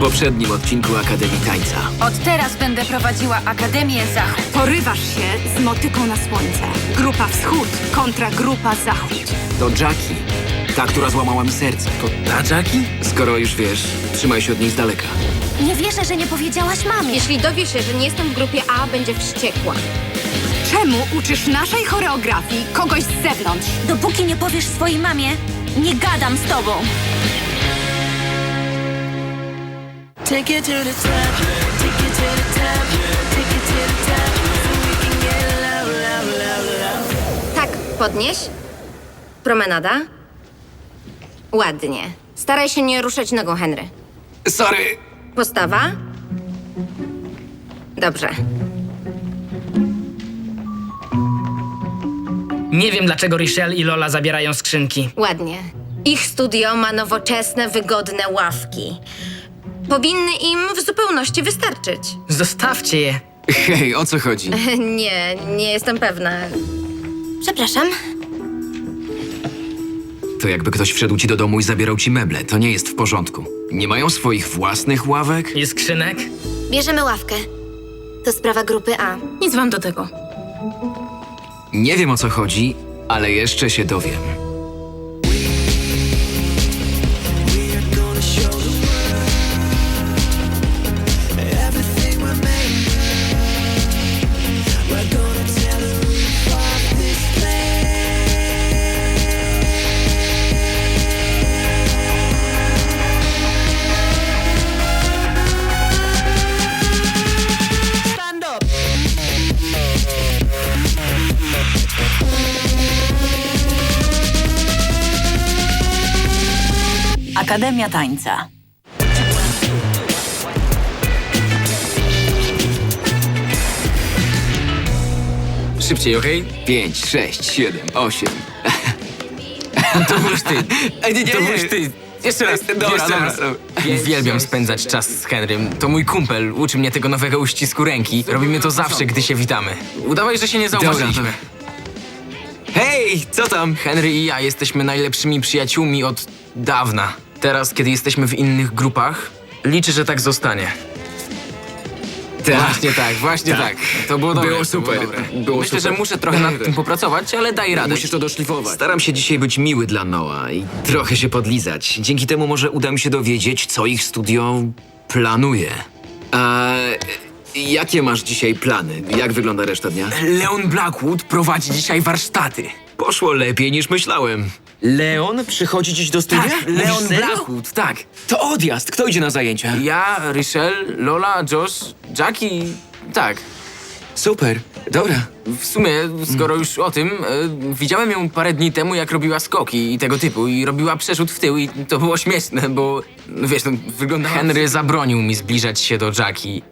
poprzednim odcinku Akademii Tańca. Od teraz będę prowadziła Akademię Zachód. Porywasz się z motyką na słońce. Grupa wschód kontra grupa zachód. To Jackie, ta, która złamała mi serce. To ta Jackie? Skoro już wiesz, trzymaj się od niej z daleka. Nie wierzę, że nie powiedziałaś mamie. Jeśli dowie się, że nie jestem w grupie A, będzie wściekła. Czemu uczysz naszej choreografii kogoś z zewnątrz? Dopóki nie powiesz swojej mamie, nie gadam z tobą. Take it to the top, take it to the top, take it to the top, so we can get low, low, low, low. Tak, podnieś. Promenada. Ładnie. Staraj się nie ruszać nogą, Henry. Sorry! Postawa. Dobrze. Nie wiem, dlaczego Richelle i Lola zabierają skrzynki. Ładnie. Ich studio ma nowoczesne, wygodne ławki. Powinny im w zupełności wystarczyć. Zostawcie je. Hej, o co chodzi? Nie, nie jestem pewna. Przepraszam. To jakby ktoś wszedł ci do domu i zabierał ci meble. To nie jest w porządku. Nie mają swoich własnych ławek? I skrzynek? Bierzemy ławkę. To sprawa grupy A. Nic wam do tego. Nie wiem o co chodzi, ale jeszcze się dowiem. Akademia Tańca. Szybciej, okej? Pięć, sześć, siedem, osiem. To byłeś ty. Ej, nie, nie, To nie. byłeś ty. Jeszcze raz, Dobra, jeszcze dobra, raz. Uwielbiam spędzać czas z Henrym. To mój kumpel, uczy mnie tego nowego uścisku ręki. Robimy to zawsze, gdy się witamy. Udawaj, że się nie zauważyliśmy. Hej, co tam? Henry i ja jesteśmy najlepszymi przyjaciółmi od dawna. Teraz, kiedy jesteśmy w innych grupach, liczę, że tak zostanie. Właśnie tak, właśnie tak. To było dobre. Było to super. Było Myślę, super. że muszę trochę nad tym popracować, ale daj radę. Musisz to doszlifować. Staram się dzisiaj być miły dla Noa i trochę się podlizać. Dzięki temu może uda mi się dowiedzieć, co ich studio planuje. A jakie masz dzisiaj plany? Jak wygląda reszta dnia? Leon Blackwood prowadzi dzisiaj warsztaty. Poszło lepiej niż myślałem. Leon przychodzi dziś do studia? Tak, Mówisz Leon serio? Blackwood, tak. To odjazd. Kto idzie na zajęcia? Ja, Richelle, Lola, Josh, Jackie, tak. Super. Dobra. W sumie, skoro już o tym, e, widziałem ją parę dni temu, jak robiła skoki i tego typu i robiła przerzut w tył i to było śmieszne, bo wiesz, no, wyglądała... Henry zabronił mi zbliżać się do Jackie.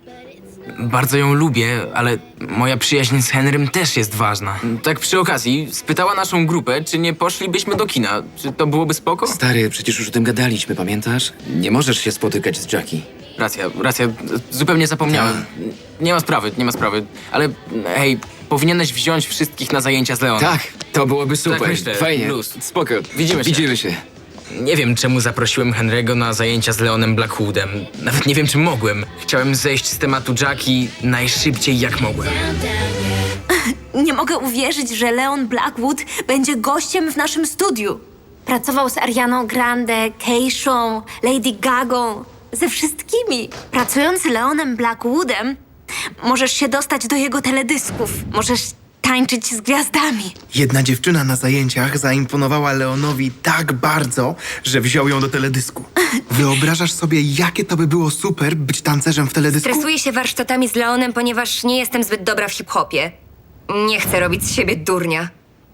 Bardzo ją lubię, ale moja przyjaźń z Henrym też jest ważna. Tak przy okazji, spytała naszą grupę, czy nie poszlibyśmy do kina. Czy to byłoby spoko? Stary, przecież już o tym gadaliśmy, pamiętasz? Nie możesz się spotykać z Jackie. Racja, racja, zupełnie zapomniałem. Nie ma sprawy, nie ma sprawy. Ale hej, powinieneś wziąć wszystkich na zajęcia z Leonem. Tak, to byłoby super. myślę. Fajnie. Luz. Spoko. Widzimy się. Widzimy się. Nie wiem, czemu zaprosiłem Henry'ego na zajęcia z Leonem Blackwoodem. Nawet nie wiem, czy mogłem. Chciałem zejść z tematu Jackie najszybciej, jak mogłem. Nie mogę uwierzyć, że Leon Blackwood będzie gościem w naszym studiu. Pracował z Arianą Grande, Keishą, Lady Gagą, ze wszystkimi. Pracując z Leonem Blackwoodem, możesz się dostać do jego teledysków. Możesz tańczyć z gwiazdami. Jedna dziewczyna na zajęciach zaimponowała Leonowi tak bardzo, że wziął ją do teledysku. Wyobrażasz sobie, jakie to by było super być tancerzem w teledysku? Stresuję się warsztatami z Leonem, ponieważ nie jestem zbyt dobra w hip-hopie. Nie chcę robić z siebie durnia.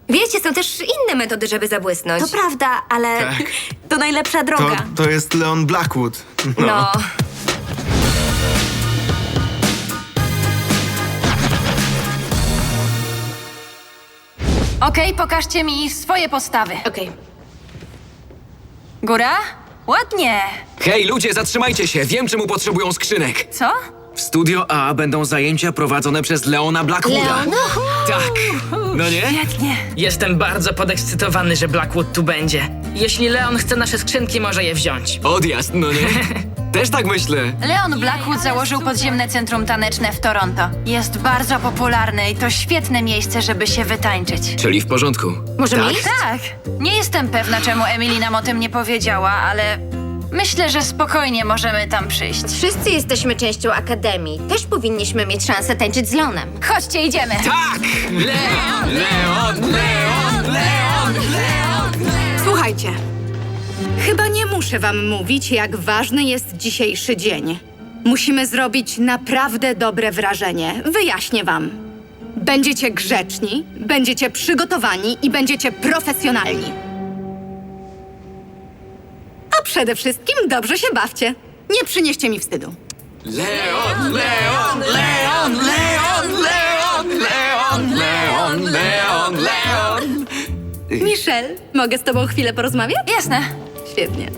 Wiecie, są też inne metody, żeby zabłysnąć. To prawda, ale to najlepsza To, droga. to jest Leon Blackwood. No. Okej, pokażcie mi swoje postawy. Okej. Góra? Ładnie. Hej, ludzie, zatrzymajcie się. Wiem, czemu potrzebują skrzynek. Co? W Studio A będą zajęcia prowadzone przez Leona Blackwooda. Leon? Tak. No nie? Świetnie. Jestem bardzo podekscytowany, że Blackwood tu będzie. Jeśli Leon chce nasze skrzynki, może je wziąć. Odjazd, no nie? Też tak myślę. Leon Blackwood założył podziemne centrum taneczne w Toronto. Jest bardzo popularny i to świetne miejsce, żeby się wytańczyć. Czyli w porządku. Możemy iść? Tak, nie jestem pewna, czemu Emily nam o tym nie powiedziała, ale myślę, że spokojnie możemy tam przyjść. Wszyscy jesteśmy częścią Akademii. Też powinniśmy mieć szansę tańczyć z Leonem. Chodźcie, idziemy. Tak! Leon! Leon! Leon! Leon! Słuchajcie, chyba nie muszę wam mówić, jak ważny jest dzisiejszy dzień. Musimy zrobić naprawdę dobre wrażenie. Wyjaśnię wam. Będziecie grzeczni, będziecie przygotowani i będziecie profesjonalni. A przede wszystkim dobrze się bawcie. Nie przynieście mi wstydu. Leon! Leon! Leon! Leon! Leon! Leon! Leon! Leon! Leon! Michelle, mogę z tobą chwilę porozmawiać? Jasne. Świetnie.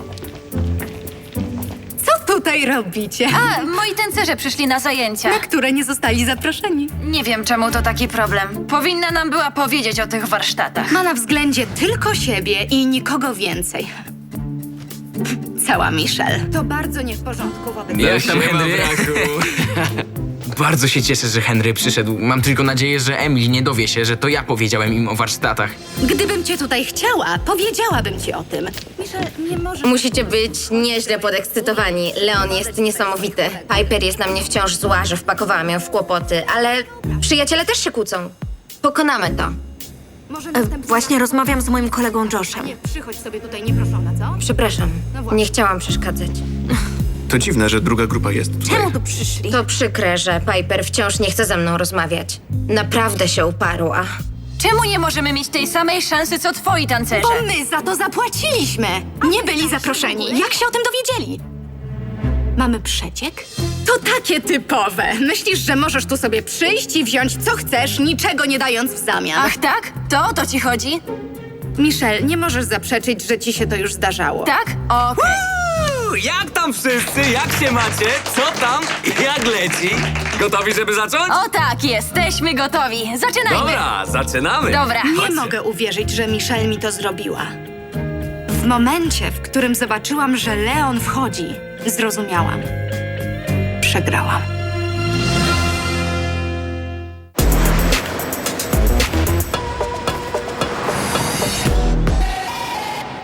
Co tutaj robicie? A, moi tancerze przyszli na zajęcia. Na które nie zostali zaproszeni. Nie wiem, czemu to taki problem. Powinna nam była powiedzieć o tych warsztatach. Ma na względzie tylko siebie i nikogo więcej. Cała Michelle. To bardzo nie w porządku wobec ma Henry? braku. Bardzo się cieszę, że Henry przyszedł. Mam tylko nadzieję, że Emily nie dowie się, że to ja powiedziałem im o warsztatach. Gdybym cię tutaj chciała, powiedziałabym ci o tym. Michelle, nie możesz... Musicie być nieźle podekscytowani. Leon jest niesamowity. Piper jest na mnie wciąż zła, że wpakowałam ją w kłopoty, ale przyjaciele też się kłócą. Pokonamy to. Może E, następnym Właśnie rozmawiam z moim kolegą Joshem. Nie, przychodź sobie tutaj nieproszona, co? Przepraszam, nie chciałam przeszkadzać. To dziwne, że druga grupa jest tutaj. Czemu tu przyszli? To przykre, że Piper wciąż nie chce ze mną rozmawiać. Naprawdę się uparła. Czemu nie możemy mieć tej samej szansy, co twoi tancerze? Bo my za to zapłaciliśmy! Nie byli zaproszeni. Jak się o tym dowiedzieli? Mamy przeciek? To takie typowe. Myślisz, że możesz tu sobie przyjść i wziąć co chcesz, niczego nie dając w zamian. Ach tak? To o to ci chodzi? Michelle, nie możesz zaprzeczyć, że ci się to już zdarzało. Tak? Okej. Jak tam wszyscy? Jak się macie? Co tam? Jak leci? Gotowi, żeby zacząć? O tak, jesteśmy gotowi. Zaczynajmy. Dobra, zaczynamy. Dobra. Nie Chodźcie. mogę uwierzyć, że Michelle mi to zrobiła. W momencie, w którym zobaczyłam, że Leon wchodzi, zrozumiałam. Przegrałam.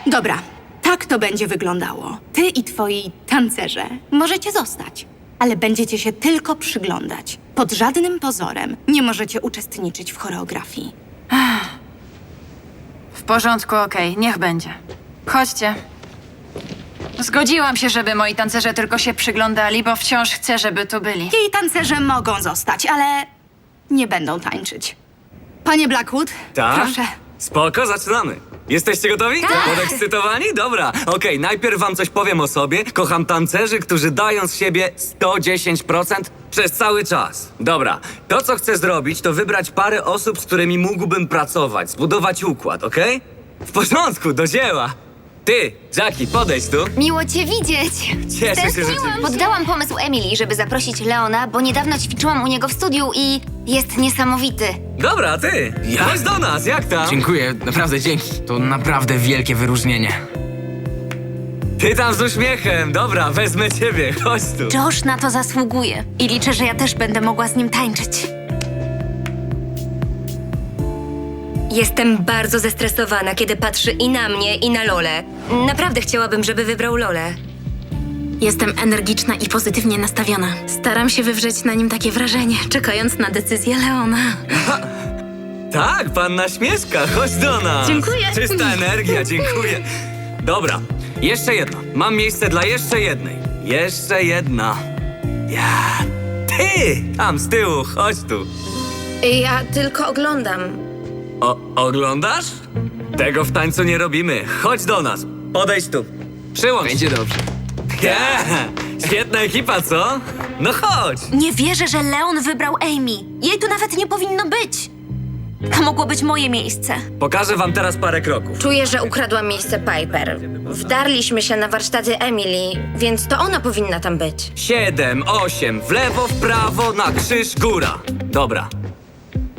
Dobra, to będzie wyglądało. Ty i twoi tancerze możecie zostać, ale będziecie się tylko przyglądać. Pod żadnym pozorem nie możecie uczestniczyć w choreografii. W porządku, okej, niech będzie. Chodźcie. Zgodziłam się, żeby moi tancerze tylko się przyglądali, bo wciąż chcę, żeby tu byli. Jej tancerze mogą zostać, ale nie będą tańczyć. Panie Blackwood, Tak? proszę. Spoko, zaczynamy. Jesteście gotowi? Podekscytowani? Dobra. Okej, najpierw wam coś powiem o sobie. Kocham tancerzy, którzy dają z siebie 110% przez cały czas. Dobra, to co chcę zrobić, to wybrać parę osób, z którymi mógłbym pracować, zbudować układ, okej? W porządku, do dzieła. Ty, Jackie, podejdź tu. Miło cię widzieć. Cieszę się rzeczywiście. Poddałam pomysł Emily, żeby zaprosić Leona, bo niedawno ćwiczyłam u niego w studiu i jest niesamowity. Dobra, a ty, Ja? chodź do nas, jak tam? Dziękuję, naprawdę dzięki. To naprawdę wielkie wyróżnienie. Ty tam z uśmiechem, dobra, wezmę ciebie, chodź tu. Josh na to zasługuje i liczę, że ja też będę mogła z nim tańczyć. Jestem bardzo zestresowana, kiedy patrzy i na mnie, i na Lolę. Naprawdę chciałabym, żeby wybrał Lolę. Jestem energiczna i pozytywnie nastawiona. Staram się wywrzeć na nim takie wrażenie, czekając na decyzję Leona. Tak, panna Śmieszka, chodź do nas. Dziękuję. Czysta energia, dziękuję. Dobra, jeszcze jedno. Mam miejsce dla jeszcze jednej. Jeszcze jedna. Ja. Ty! Tam z tyłu, chodź tu. Ja tylko oglądam. O, oglądasz? Tego w tańcu nie robimy. Chodź do nas. Podejdź tu. Przyłącz. Będzie dobrze. Yeah. Świetna ekipa, co? No chodź. Nie wierzę, że Leon wybrał Amy. Jej tu nawet nie powinno być. To mogło być moje miejsce. Pokażę wam teraz parę kroków. Czuję, że ukradłam miejsce Piper. Wdarliśmy się na warsztaty Emily, więc to ona powinna tam być. Siedem, osiem, w lewo, w prawo, na krzyż, góra. Dobra.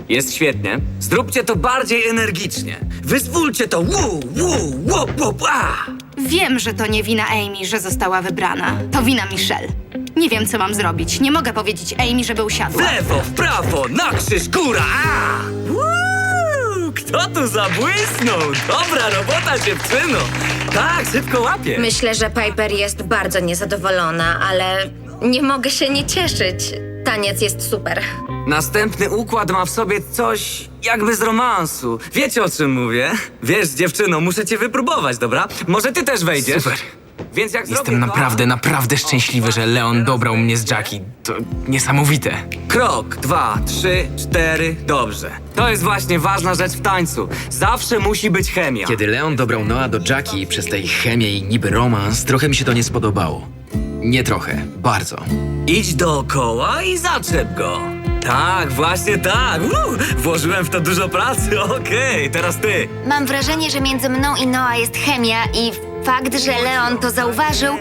Jest świetnie. Zróbcie to bardziej energicznie. Wyzwólcie to. Wu, wu, wu, wu, a! Wiem, że to nie wina Amy, że została wybrana. To wina Michelle. Nie wiem, co mam zrobić. Nie mogę powiedzieć Amy, żeby W usiadła. lewo, w prawo, na krzyż, góra! A! Uuu, Kto tu zabłysnął? Dobra robota, dziewczyno! Tak, szybko łapie. Myślę, że Piper jest bardzo niezadowolona, ale nie mogę się nie cieszyć. Taniec jest super. Następny układ ma w sobie coś jakby z romansu. Wiecie o czym mówię? Wiesz, dziewczyno, muszę cię wypróbować, dobra? Może ty też wejdziesz? Super. Więc jak Jestem zrobię to- naprawdę, naprawdę szczęśliwy, że Leon dobrał mnie z Jackie. To niesamowite. Krok, dwa, trzy, cztery, dobrze. To jest właśnie ważna rzecz w tańcu. Zawsze musi być chemia. Kiedy Leon dobrał Noa do Jackie przez tej chemię i niby romans, trochę mi się to nie spodobało. Nie trochę, bardzo. Idź dookoła i zaczep go. Tak, właśnie tak. Uuu, włożyłem w to dużo pracy. Okej, teraz ty. Mam wrażenie, że między mną i Noah jest chemia i fakt, że Leon to zauważył,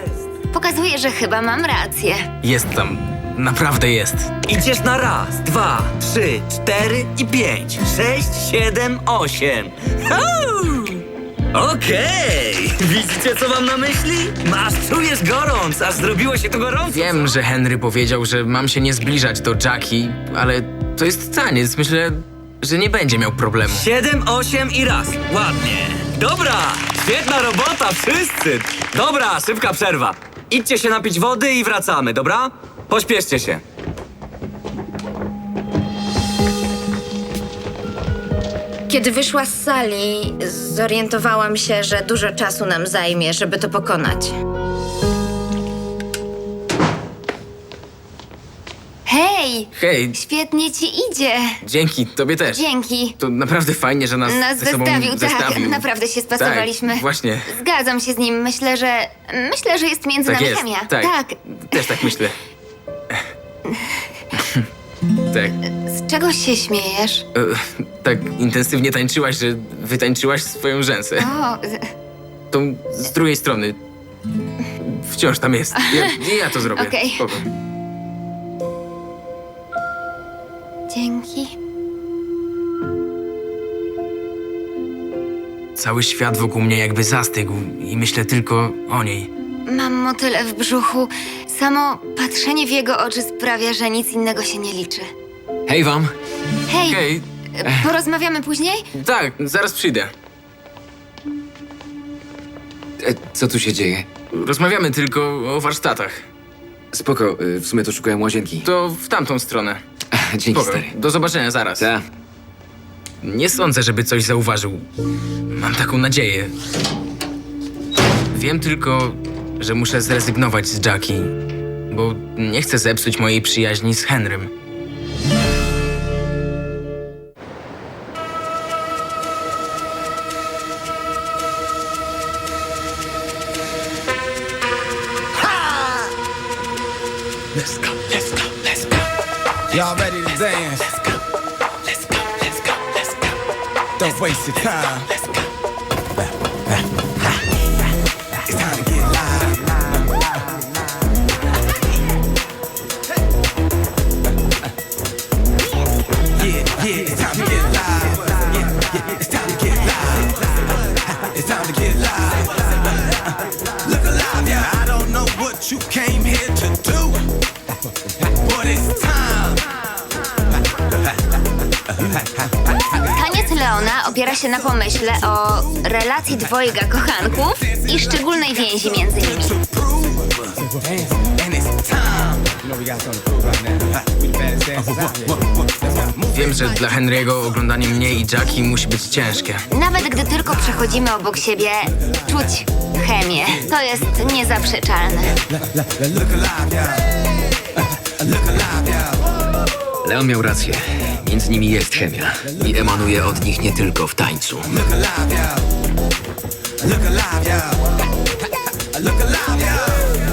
pokazuje, że chyba mam rację. Jest tam. Naprawdę jest. Idziesz na raz, dwa, trzy, cztery i pięć, sześć, siedem, osiem. Huu! Okej, widzicie co mam na myśli? Masz, czujesz gorąc, aż zrobiło się to gorąco. Wiem, że Henry powiedział, że mam się nie zbliżać do Jackie, ale to jest taniec. Myślę, że nie będzie miał problemu. Siedem, osiem i raz. Ładnie. Dobra, świetna robota, wszyscy. Dobra, szybka przerwa. Idźcie się napić wody i wracamy, dobra? Pośpieszcie się. Kiedy wyszła z sali, zorientowałam się, że dużo czasu nam zajmie, żeby to pokonać. Hej, Hej, świetnie ci idzie. dzięki, tobie też. Dzięki. To naprawdę fajnie, że nas, Nas ze sobą zestawił, tak. zestawił. Naprawdę się spasowaliśmy. Tak, właśnie. Zgadzam się z nim. Myślę, że. Myślę, że jest między Tak nami jest, chemia. tak. tak. Też tak myślę. tak. Z czego się śmiejesz? E, tak intensywnie tańczyłaś, że wytańczyłaś swoją rzęsę. O, Tą z drugiej strony. Wciąż tam jest. Ja, ja to zrobię. Okej. Spoko. dzięki. Cały świat wokół mnie jakby zastygł i myślę tylko o niej. Mam motyle w brzuchu. Samo patrzenie w jego oczy sprawia, że nic innego się nie liczy. Hej wam! Hej, porozmawiamy później? tak, zaraz przyjdę. E, co tu się dzieje? Rozmawiamy tylko o warsztatach. Spoko, y, w sumie to szukałem łazienki. To w tamtą stronę. Dzięki, Spoko. stary. Do zobaczenia zaraz. Ta. Nie sądzę, żeby coś zauważył. Mam taką nadzieję. Wiem tylko, że muszę zrezygnować z Jackie, bo nie chcę zepsuć mojej przyjaźni z Henrym. Y'all ready to dance? Go, let's go, let's go, let's go. Don't waste your time. Let's go. What you came here to do, but it's time. Taniec Leona opiera się na pomyśle o relacji dwojga kochanków i szczególnej więzi między nimi. to prove. And it's time. You know we got something to prove right now. We the baddest dancers out here. Wiem, że dla Henry'ego oglądanie mnie i Jackie musi być ciężkie. Nawet gdy tylko przechodzimy obok siebie, czuć chemię. To jest niezaprzeczalne. Leon miał rację. Między nimi jest chemia. I emanuje od nich nie tylko w tańcu. Look alive. Look alive.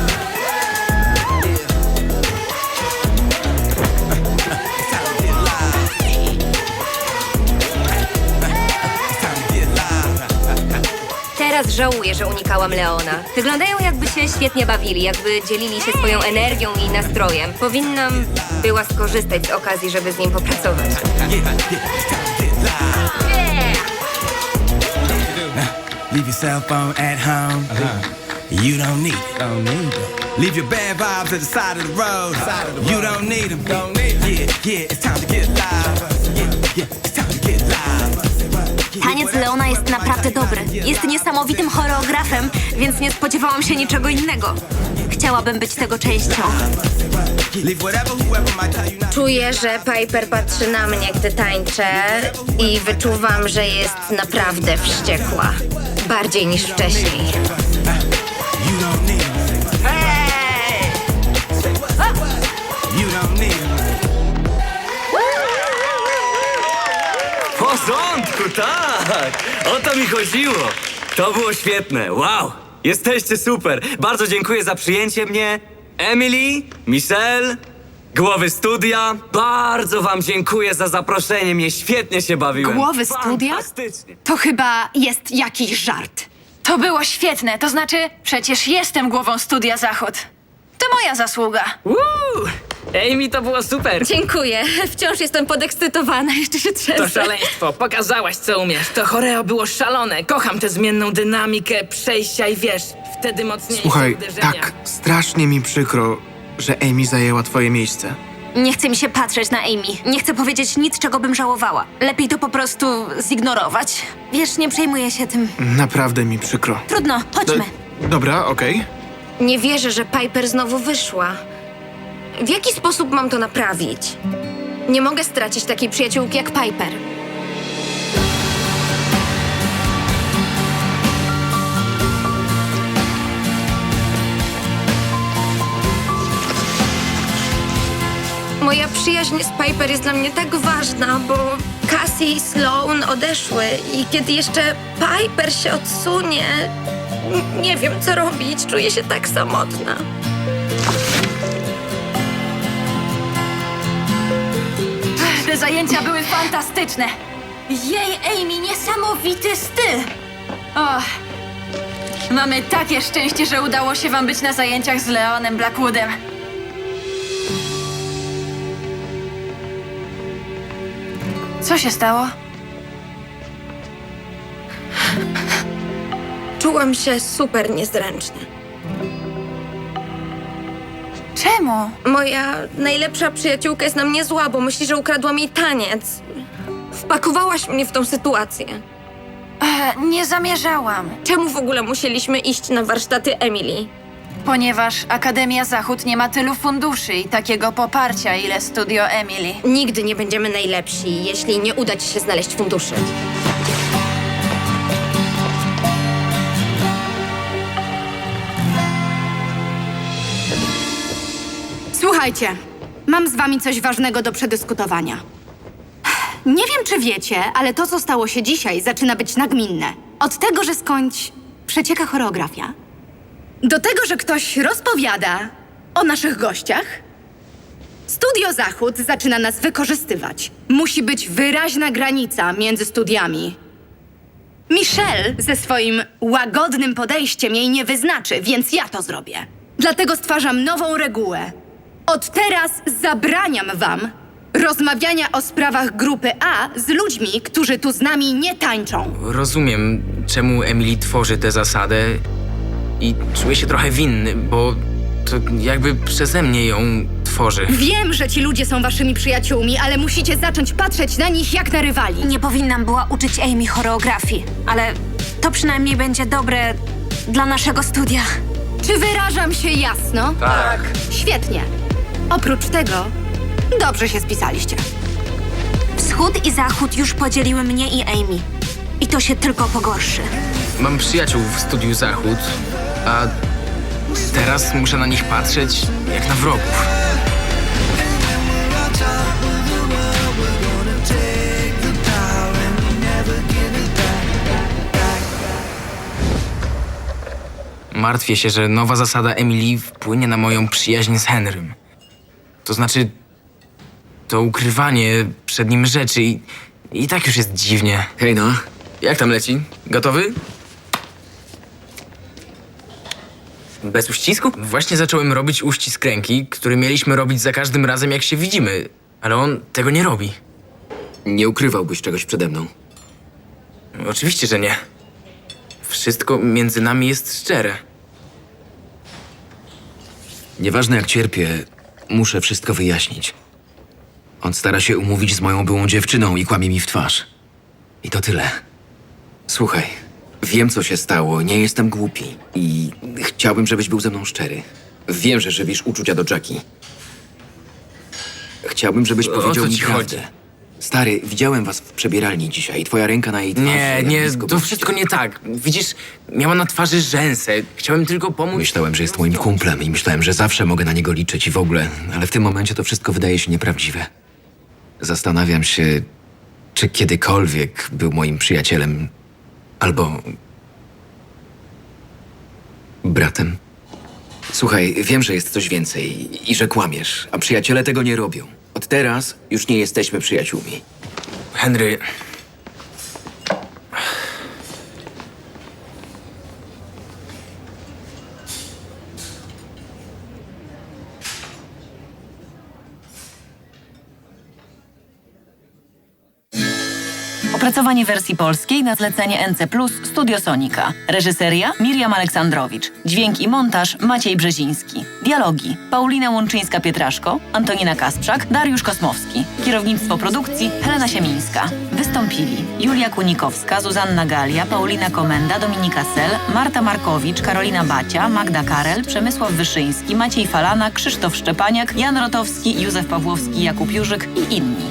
Teraz żałuję, że unikałam Leona. Wyglądają jakby się świetnie bawili, jakby dzielili się swoją energią i nastrojem. Powinnam była skorzystać z okazji, żeby z nim popracować. Leave your cell phone at home. You don't need it. Don't need it. Leave your bad vibes at the side of the road. You don't need them. Don't need Yeah, yeah, it's time to get live. Yeah, yeah, Taniec Leona jest naprawdę dobry. Jest niesamowitym choreografem, więc nie spodziewałam się niczego innego. Chciałabym być tego częścią. Czuję, że Piper patrzy na mnie, gdy tańczę i wyczuwam, że jest naprawdę wściekła. Bardziej niż wcześniej. Tak! O to mi chodziło. To było świetne, wow! Jesteście super! Bardzo dziękuję za przyjęcie mnie. Emily, Michelle, głowy studia. Bardzo wam dziękuję za zaproszenie mnie. Świetnie się bawiłem. Głowy studia? Fantastycznie. To chyba jest jakiś żart. To było świetne, to znaczy, przecież jestem głową studia Zachód. To moja zasługa. Uuu! Amy, to było super! Dziękuję. Wciąż jestem podekscytowana, jeszcze się To trzęsę. szaleństwo, pokazałaś co umiesz. To choreo było szalone. Kocham tę zmienną dynamikę, przejścia i wiesz, wtedy mocniejsze Słuchaj, uderzenia. tak strasznie mi przykro, że Amy zajęła twoje miejsce. Nie chcę mi się patrzeć na Amy. Nie chcę powiedzieć nic, czego bym żałowała. Lepiej to po prostu zignorować. Wiesz, nie przejmuję się tym. Naprawdę mi przykro. Trudno, chodźmy. Dobra, okej. Nie wierzę, że Piper znowu wyszła. W jaki sposób mam to naprawić? Nie mogę stracić takiej przyjaciółki jak Piper. Moja przyjaźń z Piper jest dla mnie tak ważna, bo Cassie i Sloan odeszły i kiedy jeszcze Piper się odsunie, nie wiem co robić, czuję się tak samotna. Zajęcia były fantastyczne. Jej, Amy, niesamowity styl. Och, mamy takie szczęście, że udało się wam być na zajęciach z Leonem Blackwoodem. Co się stało? Czułam się super niezręcznie. Czemu? Moja najlepsza przyjaciółka jest na mnie zła, bo myśli, że ukradłam jej taniec. Wpakowałaś mnie w tą sytuację. E, nie zamierzałam, Czemu w ogóle musieliśmy iść na warsztaty Emily? ponieważ Akademia Zachód nie ma tylu funduszy i takiego poparcia, ile studio Emily. Nigdy nie będziemy najlepsi, jeśli nie uda ci się znaleźć funduszy. Słuchajcie, mam z wami coś ważnego do przedyskutowania. Nie wiem, czy wiecie, ale to, co stało się dzisiaj, zaczyna być nagminne. Od tego, że skądś przecieka choreografia, do tego, że ktoś rozpowiada o naszych gościach. Studio Zachód zaczyna nas wykorzystywać. Musi być wyraźna granica między studiami. Michelle ze swoim łagodnym podejściem jej nie wyznaczy, więc ja to zrobię. Dlatego stwarzam nową regułę. Od teraz zabraniam wam rozmawiania o sprawach grupy A z ludźmi, którzy tu z nami nie tańczą. Rozumiem, czemu Emily tworzy tę zasadę i czuję się trochę winny, bo to jakby przeze mnie ją tworzy. Wiem, że ci ludzie są waszymi przyjaciółmi, ale musicie zacząć patrzeć na nich jak na rywali. Nie powinnam była uczyć Amy choreografii, ale to przynajmniej będzie dobre dla naszego studia. Czy wyrażam się jasno? Tak. Świetnie. Oprócz tego, dobrze się spisaliście. Wschód i zachód już podzieliły mnie i Amy. I to się tylko pogorszy. Mam przyjaciół w studiu Zachód, a teraz muszę na nich patrzeć jak na wrogów. Martwię się, że nowa zasada Emily wpłynie na moją przyjaźń z Henrym. To znaczy, to ukrywanie przed nim rzeczy i, i tak już jest dziwnie. Hej no, Jak tam leci? Gotowy? Bez uścisku? Właśnie zacząłem robić uścisk ręki, który mieliśmy robić za każdym razem, jak się widzimy. Ale on tego nie robi. nie ukrywałbyś czegoś przede mną. Oczywiście, że nie. wszystko między nami jest szczere. Nieważne jak cierpię, muszę wszystko wyjaśnić. On stara się umówić z moją byłą dziewczyną i kłamie mi w twarz. I to tyle. Słuchaj, wiem co się stało, nie jestem głupi. I chciałbym, żebyś był ze mną szczery. Wiem, że żywisz uczucia do Jackie. Chciałbym, żebyś O powiedział co mi ci prawdę. chodzi? Stary, widziałem was w przebieralni dzisiaj. Twoja ręka na jej twarzy. Nie, jak nie, blisko to byliście. wszystko nie tak. Widzisz, miała na twarzy rzęsę. Chciałem tylko pomóc. Myślałem, że jest moim kumplem i myślałem, że zawsze mogę na niego liczyć i w ogóle, ale w tym momencie to wszystko wydaje się nieprawdziwe. Zastanawiam się, czy kiedykolwiek był moim przyjacielem albo. bratem. Słuchaj, wiem, że jest coś więcej i że kłamiesz, a przyjaciele tego nie robią. Od teraz już nie jesteśmy przyjaciółmi. Henry, Opracowanie wersji polskiej na zlecenie NC Plus Studio Sonika. Reżyseria Miriam Aleksandrowicz. Dźwięk i montaż Maciej Brzeziński. Dialogi Paulina Łączyńska-Pietraszko, Antonina Kasprzak, Dariusz Kosmowski. Kierownictwo produkcji Helena Siemińska. Wystąpili Julia Kunikowska, Zuzanna Galia, Paulina Komenda, Dominika Sel, Marta Markowicz, Karolina Bacia, Magda Karel, Przemysław Wyszyński, Maciej Falana, Krzysztof Szczepaniak, Jan Rotowski, Józef Pawłowski, Jakub Jurzyk i inni.